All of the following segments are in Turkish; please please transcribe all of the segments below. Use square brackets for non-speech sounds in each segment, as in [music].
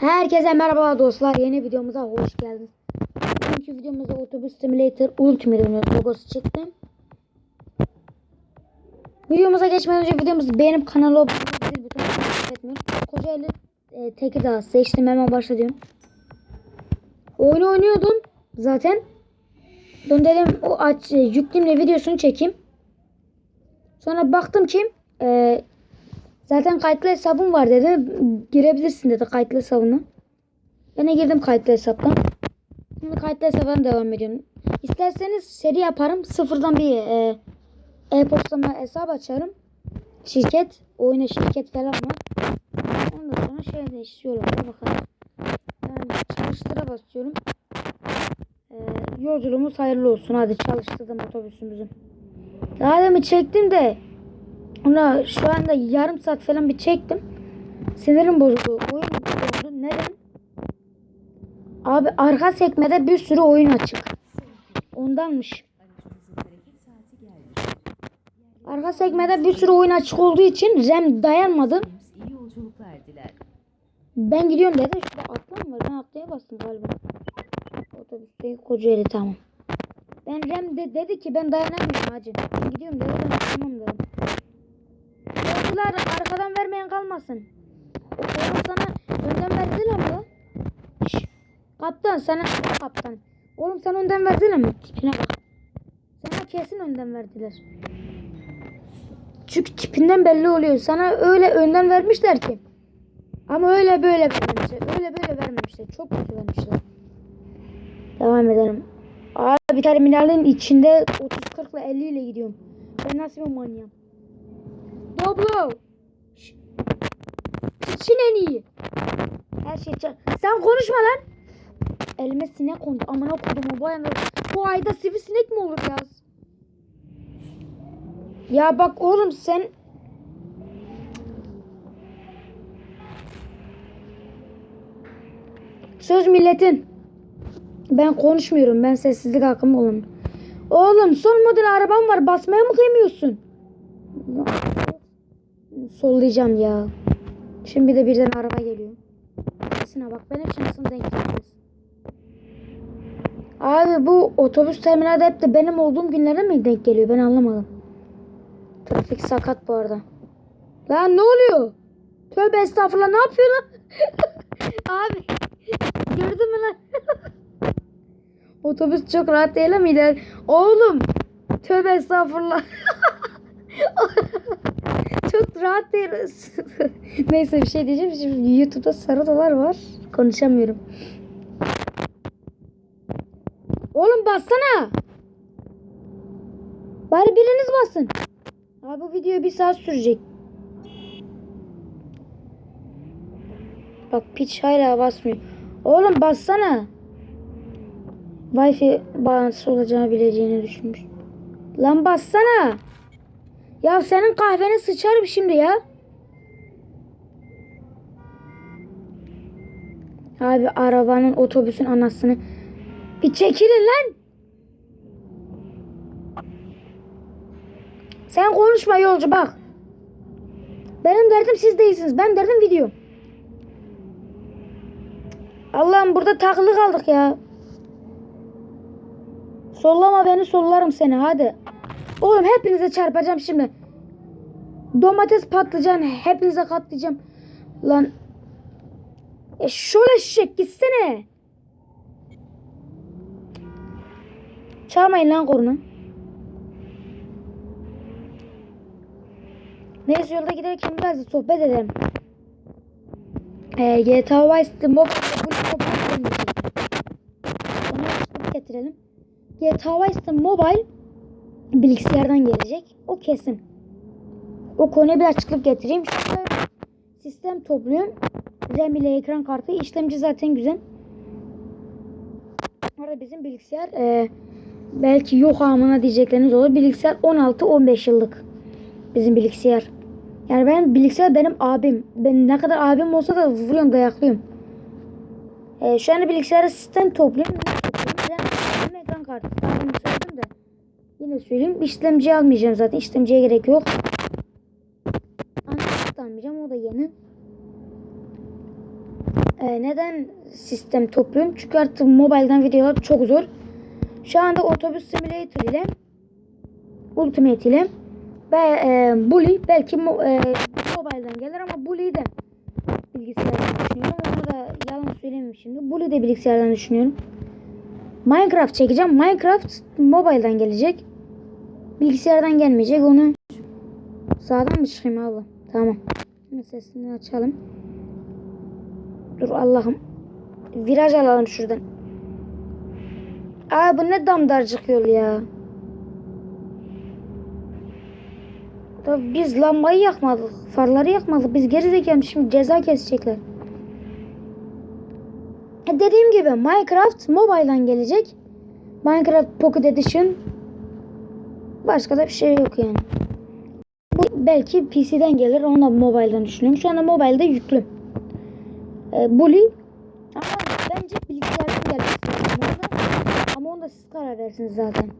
Herkese merhaba dostlar. Yeni videomuza hoş geldiniz. Bugünkü videomuzda Otobüs Simulator Ultimate logosu çıktı. Videomuza geçmeden önce videomuzu beğenip kanala abone olmayı takip etmeyi. Kocaeli e, Tekirdağ seçtim hemen başladım. Oyunu oynuyordum zaten. Dön dedim o aç e, yükleyeyim de videosunu çekeyim. Sonra baktım ki e, Zaten kayıtlı hesabım var dedi. Girebilirsin dedi kayıtlı hesabına. Ben de girdim kayıtlı hesaptan. Şimdi kayıtlı hesaptan devam ediyorum. İsterseniz seri yaparım. Sıfırdan bir e, e-postama hesap açarım. Şirket. Oyuna şirket falan var. Ondan sonra şey değiştiriyorum. Bakalım. Yani çalıştıra basıyorum. E, yolculuğumuz hayırlı olsun. Hadi çalıştırdım otobüsümüzü. Daha demin çektim de ona şu anda yarım saat falan bir çektim. Sinirim bozuldu. Oyun bozuldu. Neden? Abi arka sekmede bir sürü oyun açık. Ondanmış. Arka sekmede bir sürü oyun açık olduğu için RAM dayanmadı. Ben gidiyorum dedi. Şurada atlar mı var? Ben atlaya bastım galiba. Otobüste Kocaeli tamam. Ben RAM de, dedi ki ben dayanamıyorum hacı. Ben gidiyorum dedi. Ben tamam dedim. Yolcular arkadan vermeyen kalmasın. O oğlum sana önden verdiler mi? lan? Şşş. Kaptan sana kaptan. Oğlum sana önden verdiler mi? Tipine bak. Sana kesin önden verdiler. Çünkü tipinden belli oluyor. Sana öyle önden vermişler ki. Ama öyle böyle vermemişler. Öyle böyle vermemişler. Çok kötü vermişler. Devam edelim. Abi terminalin içinde 30 40 ile 50 ile gidiyorum. Ben nasıl bir manyağım? Şş. Çin en iyi. Her şey çal. Sen konuşma lan. Elime sinek kondu. Amına kodum bu ayında. Bu ayda sivrisinek mi olur ya? Ya bak oğlum sen Söz milletin. Ben konuşmuyorum. Ben sessizlik hakkım oğlum. Oğlum son model arabam var. Basmaya mı kıymıyorsun? Sollayacağım ya. Şimdi de birden araba geliyor. Sesine bak. Ben hep şansım denk gelmez. Abi bu otobüs terminalde hep de benim olduğum günlere mi denk geliyor? Ben anlamadım. Trafik sakat bu arada. Lan ne oluyor? Tövbe estağfurullah ne yapıyor lan? [laughs] Abi gördün mü lan? [laughs] Otobüs çok rahat değil miydi? Oğlum tövbe estağfurullah. [laughs] çok rahat değil. [laughs] Neyse bir şey diyeceğim. Şimdi YouTube'da sarı dolar var. Konuşamıyorum. Oğlum bassana. Bari biriniz basın. Abi bu video bir saat sürecek. Bak piç hala basmıyor. Oğlum bassana. Wi-Fi bağlantısı olacağını bileceğini düşünmüş. Lan bassana. Ya senin kahveni sıçarım şimdi ya. Abi arabanın otobüsün anasını. Bir çekilin lan. Sen konuşma yolcu bak. Benim derdim siz değilsiniz. Ben derdim video. Allah'ım burada takılı kaldık ya. Sollama beni sollarım seni hadi. Oğlum hepinize çarpacağım şimdi. Domates patlıcan hepinize katlayacağım. Lan. E şöyle şişek gitsene. Çağırmayın lan korunu. Neyse yolda giderken biraz da sohbet edelim. Ee, GTA Vice City Mobile Onu açıklık getirelim. GTA Vice City Mobile bilgisayardan gelecek. O kesin. O konuya bir açıklık getireyim. Şurada sistem topluyorum. RAM ile ekran kartı. işlemci zaten güzel. Orada bizim bilgisayar e, belki yok amına diyecekleriniz olur. Bilgisayar 16-15 yıllık. Bizim bilgisayar. Yani benim bilgisayar benim abim. Ben ne kadar abim olsa da vuruyorum dayaklıyorum. E, şu anda bilgisayarı sistem topluyorum. Ne topluyorum? RAM, ekran kartı. Daha bunu söyledim de. Yine söyleyeyim. İşlemci almayacağım zaten. İşlemciye gerek yok. Anakart almayacağım. O da yeni. Ee, neden sistem topluyorum? Çünkü artık mobilden videolar çok zor. Şu anda Otobüs Simulator ile Ultimate ile ve e, Bully belki mo, e, mobilden gelir ama Bully'yi de bilgisayardan düşünüyorum. Onu da yalan söylemeyeyim şimdi. Bully de bilgisayardan düşünüyorum. Minecraft çekeceğim. Minecraft mobilden gelecek. Bilgisayardan gelmeyecek. Onu sağdan mı çıkayım abi? Tamam. Şimdi sesini açalım. Dur Allah'ım. Viraj alalım şuradan. Aa bu ne damdarcık yol ya. Da biz lambayı yakmadık. Farları yakmadık. Biz geri zekalı şimdi ceza kesecekler. E, Dediğim gibi Minecraft mobile'dan gelecek. Minecraft Pocket Edition. Başka da bir şey yok yani. Bu belki PC'den gelir. Onu da mobile'dan düşünüyorum. Şu anda mobile'de yüklü. E, Bully ama bence bilgisayardan gelmesi lazım. Ama onu da siz karar versiniz zaten.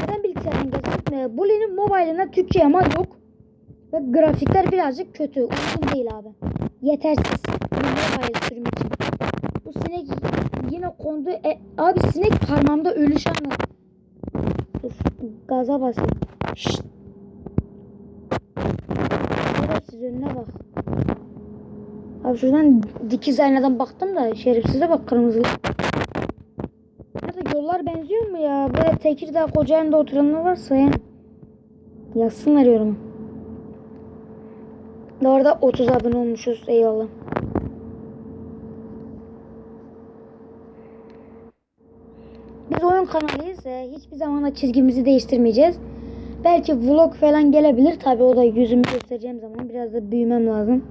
Neden bilgisayardan gelsin? E, Bully'nin mobile'ına Türkçe ama yok. Ve grafikler birazcık kötü. Uygun değil abi. Yetersiz. Bir mobile sürüm için. Bu sinek yine kondu. E, abi sinek parmağımda ölü şu anda. Dur gaza basayım. Şşt. Şerefsiz önüne bak. Abi şuradan dikiz aynadan baktım da şerefsize bak kırmızı. Nerede yollar benziyor mu ya? Böyle Tekirdağ Kocaeli'nde oturanlar varsa yani. Yazsınlar yorum. Bu arada 30 abone olmuşuz. Eyvallah. Biz oyun kanalıyız. Ee, hiçbir zaman da çizgimizi değiştirmeyeceğiz. Belki vlog falan gelebilir. Tabi o da yüzümü göstereceğim zaman. Biraz da büyümem lazım.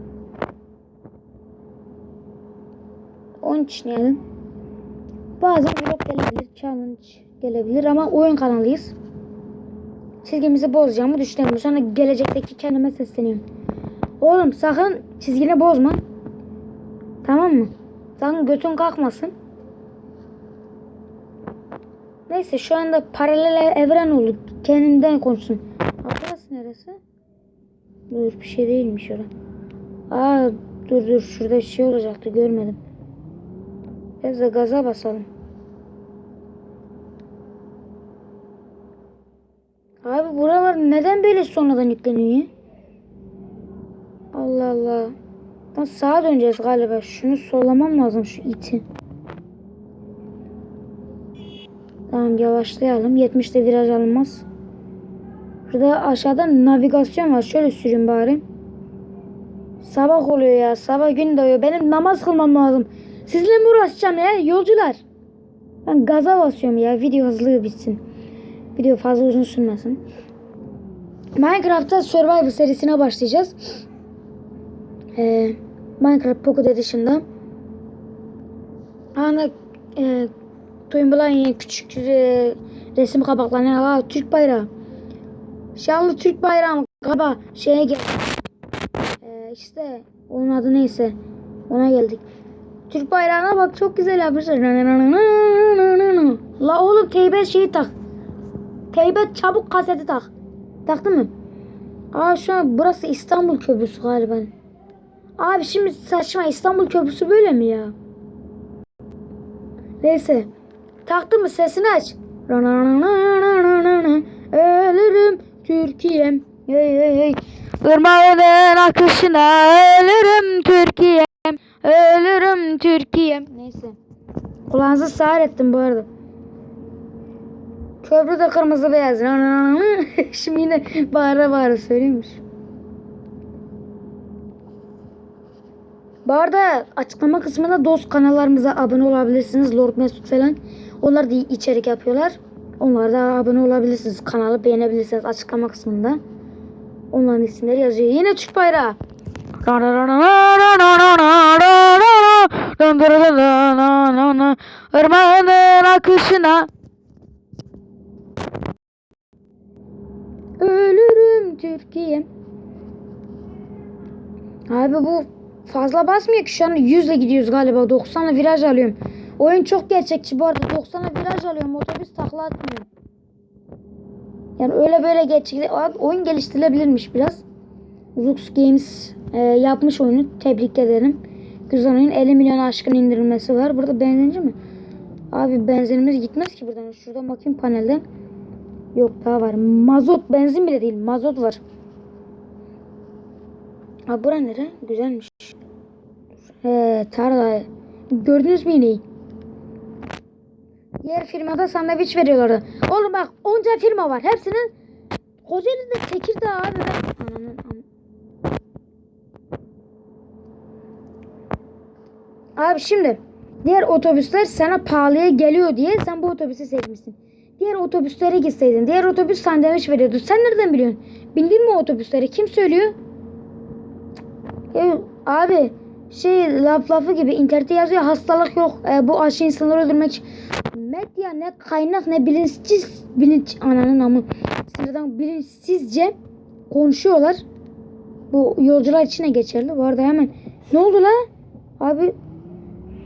Onun için yani. Bazen vlog gelebilir. Challenge gelebilir ama oyun kanalıyız. Çizgimizi bozacağımı düşünüyorum. Sonra gelecekteki kendime sesleniyorum. Oğlum sakın çizgini bozma. Tamam mı? Sakın götün kalkmasın. Neyse şu anda paralel evren olduk. Kendinden konuşsun. Burası neresi? Dur bir şey değilmiş orası. Aa dur dur şurada bir şey olacaktı görmedim. Biraz da gaza basalım. Abi buralar neden böyle sonradan yükleniyor ya? Allah Allah. Sağa döneceğiz galiba. Şunu sollamam lazım şu iti. Tamam yavaşlayalım. 70'te viraj alınmaz. Burada aşağıda navigasyon var. Şöyle sürün bari. Sabah oluyor ya. Sabah gün doğuyor. Benim namaz kılmam lazım. Sizle mi uğraşacağım ya yolcular? Ben gaza basıyorum ya. Video hızlı bitsin. Video fazla uzun sürmesin. Minecraft'ta Survivor serisine başlayacağız. Ee, Minecraft Pocket Edition'da. Ana e, Toyumbulan küçük e, resim kapaklarına Aa, Türk bayrağı. Şanlı Türk bayrağı kaba şeye gel. Ee, işte onun adı neyse ona geldik. Türk bayrağına bak çok güzel yapmışlar. La oğlum teybe şeyi tak. Teybe çabuk kaseti tak. Taktın mı? Aa şu an burası İstanbul Köprüsü galiba. Abi şimdi saçma İstanbul Köprüsü böyle mi ya? Neyse. Taktın mı sesini aç. Ölürüm Türkiye'm. Hey hey hey. Irmağının akışına ölürüm Türkiye'm. Ölürüm Türkiye'm. Neyse. Kulağınızı sağır ettim bu arada. Köprü de kırmızı beyaz. [laughs] Şimdi yine bağıra bağıra söylüyormuş. Bu arada açıklama kısmında dost kanallarımıza abone olabilirsiniz. Lord Mesut falan. Onlar da içerik yapıyorlar. Onlar da abone olabilirsiniz. Kanalı beğenebilirsiniz açıklama kısmında. Onların isimleri yazıyor. Yine Türk bayrağı. Irmağının akışına Ölürüm Türkiye. Abi bu fazla basmıyor ki şu an 100 ile gidiyoruz galiba 90'la viraj alıyorum. Oyun çok gerçekçi bu arada 90'la viraj alıyorum otobüs takla atmıyor. Yani öyle böyle gerçekçi oyun geliştirilebilirmiş biraz. Zux Games e, yapmış oyunu tebrik ederim. güzel oyun 50 milyon aşkın indirilmesi var. Burada benzinci mi? Abi benzinimiz gitmez ki buradan. Şuradan bakayım panelden. Yok daha var. Mazot benzin bile değil. Mazot var. Abi bura nere? Güzelmiş. He tarla. Gördünüz mü ineği? Diğer firmada sandviç veriyorlardı. Oğlum bak onca firma var. Hepsinin Kocaeli'de Tekirdağ abi. Ananın Abi şimdi diğer otobüsler sana pahalıya geliyor diye sen bu otobüsü seçmişsin. Diğer otobüslere gitseydin. Diğer otobüs sandviç veriyordu. Sen nereden biliyorsun? Bindin mi otobüslere? Kim söylüyor? Ya, abi şey laf lafı gibi internette yazıyor hastalık yok. E, bu aşı insanları öldürmek. Medya ne kaynak ne bilinçsiz bilinç ananın amı. Sıradan bilinçsizce konuşuyorlar. Bu yolcular içine geçerli. Bu arada hemen ne oldu la? Abi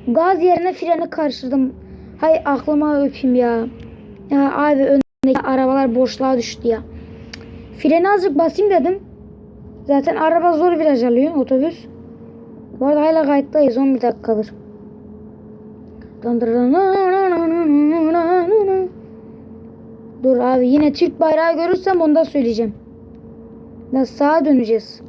gaz yerine freni karıştırdım. Hay aklıma öpeyim ya. Ya abi öndeki arabalar boşluğa düştü ya. Freni azıcık basayım dedim. Zaten araba zor viraj alıyor otobüs. Bu arada hala kayıttayız 11 dakikadır. Dur abi yine Türk bayrağı görürsem onu da söyleyeceğim. Ya sağa döneceğiz.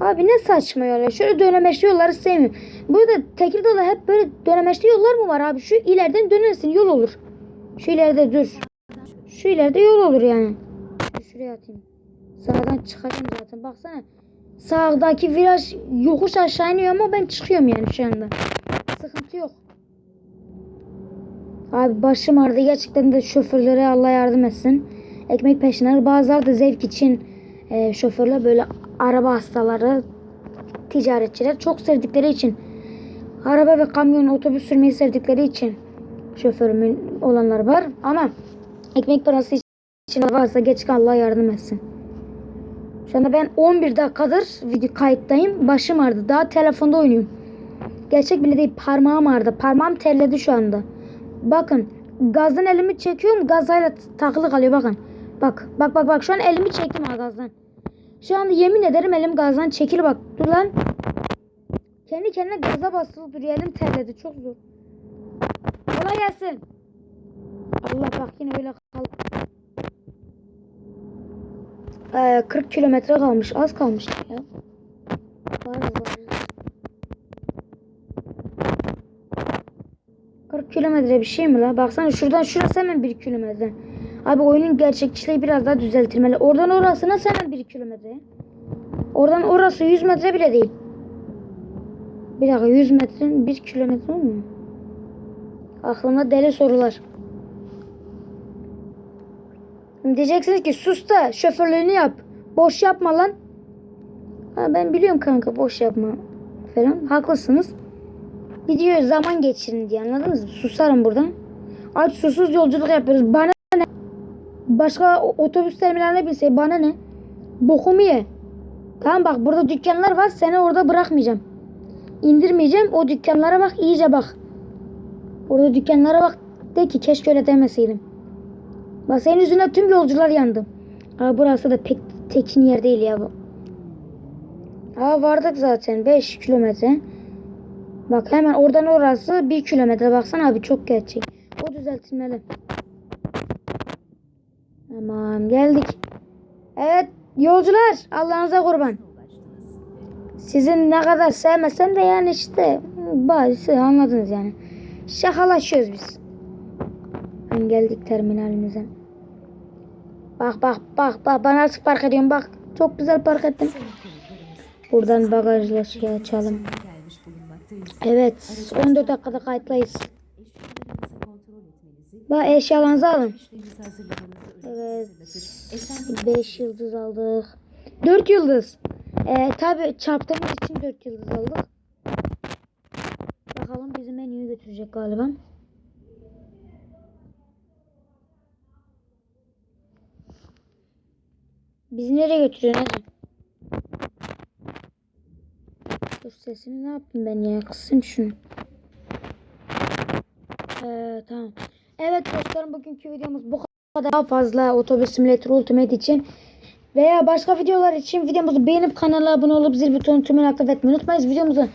Abi ne saçma yol Şöyle dönemeçli yolları sevmiyorum. Burada Tekirdağ'da hep böyle dönemeçli yollar mı var abi? Şu ileriden dönersin yol olur. Şu ileride dur. Şu ileride yol olur yani. Şuraya atayım. Sağdan çıkacağım zaten. Baksana. Sağdaki viraj yokuş aşağı iniyor ama ben çıkıyorum yani şu anda. Sıkıntı yok. Abi başım ağrıdı. Gerçekten de şoförlere Allah yardım etsin. Ekmek peşinler. Bazıları da zevk için e, şoförler böyle araba hastaları, ticaretçiler çok sevdikleri için araba ve kamyon, otobüs sürmeyi sevdikleri için şoförümün olanlar var. Ama ekmek parası için varsa geç Allah yardım etsin. Şu anda ben 11 dakikadır video kayıttayım. Başım ağrıdı. Daha telefonda oynuyorum. Gerçek bile değil. Parmağım ağrıdı. Parmağım terledi şu anda. Bakın. Gazdan elimi çekiyorum. Gazayla takılı kalıyor. Bakın. Bak. Bak bak bak. Şu an elimi çektim ha gazdan. Şu anda yemin ederim elim gazdan çekil bak. Dur lan. Kendi kendine gaza basılı duruyor. Elim terledi. Çok zor. Kolay gelsin. Allah bak yine öyle Ee, 40 kilometre kalmış. Az kalmış ya. Var var. 40 kilometre bir şey mi la? Baksana şuradan şurası hemen 1 kilometre. Abi oyunun gerçekçiliği biraz daha düzeltilmeli. Oradan orası nasıl hemen 1 kilometre? Oradan orası 100 metre bile değil. Bir dakika 100 metre 1 kilometre mi? Aklımda deli sorular. Diyeceksiniz ki sus da şoförlüğünü yap. Boş yapma lan. Ha, ben biliyorum kanka boş yapma falan. Haklısınız. Gidiyor zaman geçirin diye anladınız mı? Susarım buradan. Aç susuz yolculuk yapıyoruz. Bana ne? Başka otobüs terminaline binse bana ne? Bokumu ye. Tamam bak burada dükkanlar var. Seni orada bırakmayacağım. İndirmeyeceğim. O dükkanlara bak iyice bak. Orada dükkanlara bak. De ki keşke öyle demeseydim. Bak senin yüzünden tüm yolcular yandı. Aa, burası da pek tekin yer değil ya. Aa vardık zaten 5 kilometre. Bak hemen oradan orası 1 kilometre. Baksana abi çok gerçek. O düzeltilmeli. Tamam geldik. Evet yolcular Allah'ınıza kurban. Sizin ne kadar sevmesem de yani işte bazı anladınız yani. Şakalaşıyoruz biz. Ben geldik terminalimize. Bak bak bak bak bana nasıl park ediyorum bak. Çok güzel park ettim. Buradan bagajla şey açalım. Evet 14 dakikada kayıtlayız. Bak eşyalarınızı alın. Evet. öğretmenizdir. Esen 5 yıldız aldık. 4 yıldız. Ee, tabi çarptığımız için 4 yıldız aldık. Bakalım bizi menüye götürecek galiba. Bizi nereye götürüyor Necim? Dur sesini ne yaptım ben ya? Kısayım şunu. Ee, tamam. Evet dostlarım bugünkü videomuz bu kadar. Daha fazla Otobüs Simulator Ultimate için veya başka videolar için videomuzu beğenip kanala abone olup zil butonunu tümünü aktif etmeyi unutmayınız. Videomuzu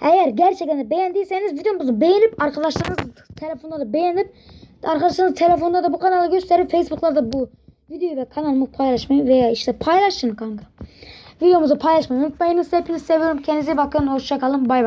eğer gerçekten de beğendiyseniz videomuzu beğenip arkadaşlarınız telefonda da beğenip arkadaşlarınız telefonda da bu kanalı gösterip Facebook'ta da bu videoyu ve kanalımı paylaşmayı veya işte paylaşın kanka. Videomuzu paylaşmayı unutmayınız. Hepinizi seviyorum. Kendinize bakın. Hoşçakalın. Bay bay.